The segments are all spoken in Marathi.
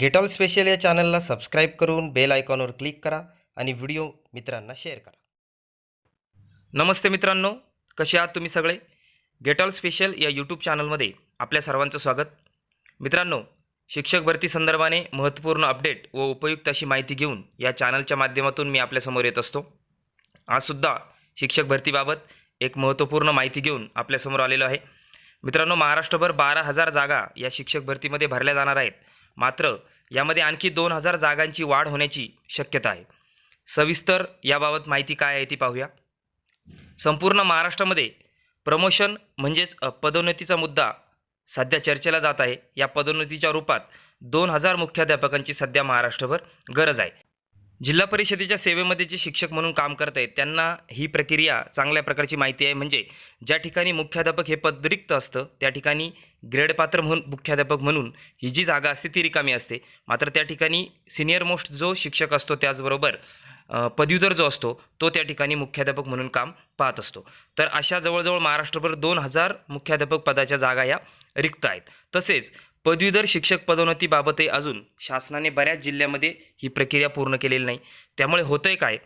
गेट ऑल स्पेशल या चॅनलला सबस्क्राईब करून बेल आयकॉनवर क्लिक करा आणि व्हिडिओ मित्रांना शेअर करा. नमस्ते मित्रांनो कसे आहात तुम्ही सगळे? गेट ऑल स्पेशल या यूट्यूब चॅनलमध्ये आपल्या सर्वांचं स्वागत. मित्रांनो शिक्षक भरती संदर्भाने महत्त्वपूर्ण अपडेट व उपयुक्त अशी माहिती घेऊन या चॅनलच्या माध्यमातून मी आपल्यासमोर येत असतो. आजसुद्धा शिक्षक भरतीबाबत एक महत्त्वपूर्ण माहिती घेऊन आपल्यासमोर आलेलो आहे. मित्रांनो महाराष्ट्रभर बारा हजार जागा या शिक्षक भरतीमध्ये भरल्या जाणार आहेत. मात्र यामध्ये आणखी दोन हजार जागांची वाढ होण्याची शक्यता आहे. सविस्तर याबाबत माहिती काय आहे ती पाहूया. संपूर्ण महाराष्ट्रामध्ये प्रमोशन म्हणजेच पदोन्नतीचा मुद्दा सध्या चर्चेला जात आहे. या पदोन्नतीच्या रूपात दोन हजार मुख्याध्यापकांची सध्या महाराष्ट्रभर गरज आहे. जिल्हा परिषदेच्या सेवेमध्ये जे शिक्षक म्हणून काम करत आहेत त्यांना ही प्रक्रिया चांगल्या प्रकारची माहिती आहे. म्हणजे ज्या ठिकाणी मुख्याध्यापक हे पद रिक्त असतं त्या ठिकाणी ग्रेड पात्र म्हणून मुख्याध्यापक म्हणून ही जी जागा असते ती रिकामी असते. मात्र त्या ठिकाणी सिनियर मोस्ट जो शिक्षक असतो त्याचबरोबर अ, पदवीधर जो असतो तो त्या ठिकाणी मुख्याध्यापक म्हणून काम पाहत असतो. तर अशा जवळजवळ महाराष्ट्रभर दोन हजार मुख्याध्यापक पदाच्या जागा या रिक्त आहेत. तसेच पदवीधर शिक्षक पदोन्नतीबाबतही अजून शासनाने बऱ्याच जिल्ह्यामध्ये ही प्रक्रिया पूर्ण केलेली नाही. त्यामुळे होतंय काय?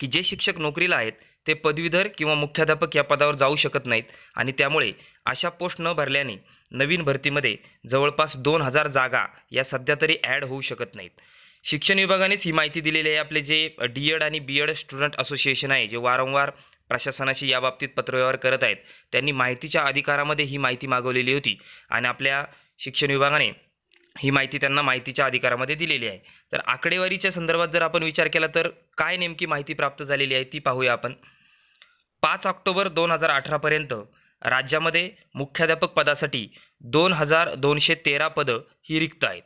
की जे शिक्षक नोकरीला आहेत ते पदवीधर किंवा मुख्याध्यापक या पदावर जाऊ शकत नाहीत आणि त्यामुळे अशा पोस्ट न भरल्याने नवीन भरतीमध्ये जवळपास दोन हजार जागा या सध्या तरी ॲड होऊ शकत नाहीत. शिक्षण विभागानेच ही माहिती दिलेली आहे. आपले जे डी एड आणि बी एड स्टुडंट असोसिएशन आहे जे वारंवार प्रशासनाशी याबाबतीत पत्रव्यवहार करत आहेत त्यांनी माहितीच्या अधिकारामध्ये ही माहिती मागवलेली होती आणि आपल्या शिक्षण विभागाने ही माहिती त्यांना माहितीच्या अधिकारामध्ये दिलेली आहे. तर आकडेवारीच्या संदर्भात जर आपण विचार केला तर काय नेमकी माहिती प्राप्त झालेली आहे ती पाहूया आपण. पाच ऑक्टोबर दोन हजार अठरापर्यंत राज्यामध्ये मुख्याध्यापक पदासाठी दोन हजार दोनशे तेरा पदं ही रिक्त आहेत.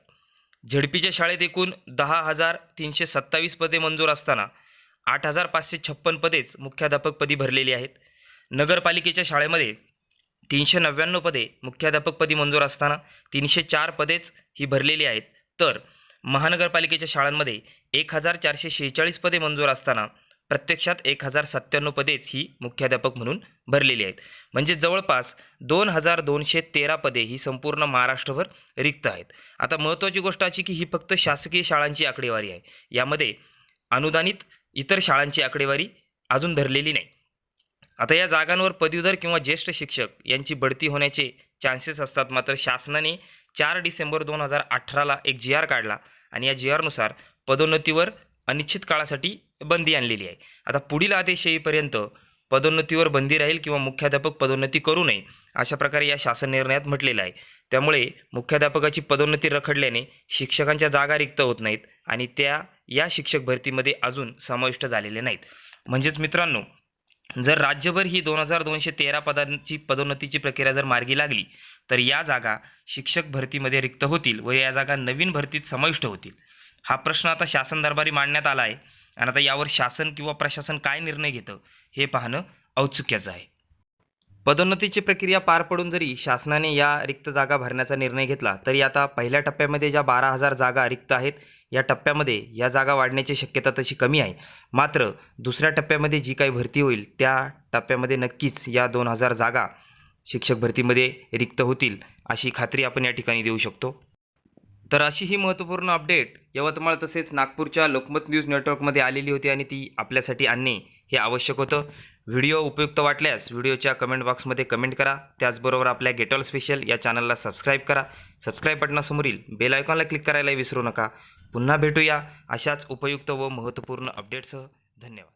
झेडपीच्या शाळेत एकूण दहा हजार तीनशे सत्तावीस पदे मंजूर असताना आठ हजार पाचशे छप्पन पदेच मुख्याध्यापकपदी भरलेली आहेत. नगरपालिकेच्या शाळेमध्ये तीनशे नव्याण्णव पदे मुख्याध्यापकपदी मंजूर असताना तीनशे चार पदेच ही भरलेली आहेत. तर महानगरपालिकेच्या शाळांमध्ये एक हजार चारशे शेहेचाळीस पदे मंजूर असताना प्रत्यक्षात एक हजार सत्त्याण्णव पदेच ही मुख्याध्यापक म्हणून भरलेली आहेत. म्हणजे जवळपास दोन हजार दोनशे तेरा पदे ही संपूर्ण महाराष्ट्रभर रिक्त आहेत. आता महत्त्वाची गोष्ट अशी की ही फक्त शासकीय शाळांची आकडेवारी आहे. यामध्ये अनुदानित इतर शाळांची आकडेवारी अजून धरलेली नाही. आता या जागांवर पदवीधर किंवा ज्येष्ठ शिक्षक यांची बढती होण्याचे चान्सेस असतात. मात्र शासनाने चार डिसेंबर दोन हजार अठराला एक जी आर काढला आणि या जी आरनुसार पदोन्नतीवर अनिश्चित काळासाठी बंदी आणलेली आहे. आता पुढील आदेश येईपर्यंत पदोन्नतीवर बंदी राहील किंवा मुख्याध्यापक पदोन्नती करू नये अशा प्रकारे या शासन निर्णयात म्हटलेलं आहे. त्यामुळे मुख्याध्यापकाची पदोन्नती रखडल्याने शिक्षकांच्या जागा रिक्त होत नाहीत आणि त्या या शिक्षक भरतीमध्ये अजून समाविष्ट झालेल्या नाहीत. म्हणजेच मित्रांनो जर राज्यभर ही दोन हजार दोनशे तेरा पदांची पदोन्नतीची प्रक्रिया जर मार्गी लागली तर या जागा शिक्षक भरतीमध्ये रिक्त होतील व या जागा नवीन भरतीत समाविष्ट होतील. हा प्रश्न आता शासन दरबारी मांडण्यात आला आहे आणि आता यावर शासन किंवा प्रशासन काय निर्णय घेतं हे पाहणं औत्सुक्याचं आहे. पदोन्नतीची प्रक्रिया पार पडून जरी शासनाने या रिक्त जागा भरण्याचा निर्णय घेतला तरी आता पहिल्या टप्प्यामध्ये ज्या बारा हजार जागा रिक्त आहेत या टप्प्यामध्ये या जागा वाढण्याची शक्यता तशी कमी आहे. मात्र दुसऱ्या टप्प्यामध्ये जी काही भरती होईल त्या टप्प्यामध्ये नक्कीच या दोन हजार जागा शिक्षक भरतीमध्ये रिक्त होतील अशी खात्री आपण या ठिकाणी देऊ शकतो. तर अशी ही महत्त्वपूर्ण अपडेट यवतमाळ तसेच नागपूरच्या लोकमत न्यूज नेटवर्कमध्ये आलेली होती आणि ती आपल्यासाठी आणणे हे आवश्यक होतं. व्हिडिओ उपयुक्त वाटल्यास व्हिडिओच्या कमेंट बॉक्समध्ये कमेंट करा. त्याचबरोबर आपल्या गेटॉल स्पेशल या चॅनलला सबस्क्राईब करा. सबस्क्राईब बटनासमोरील बेल आयकॉनला क्लिक करायला विसरू नका. पुन्हा भेटूया अशाच उपयुक्त व महत्त्वपूर्ण अपडेट्सह धन्यवाद.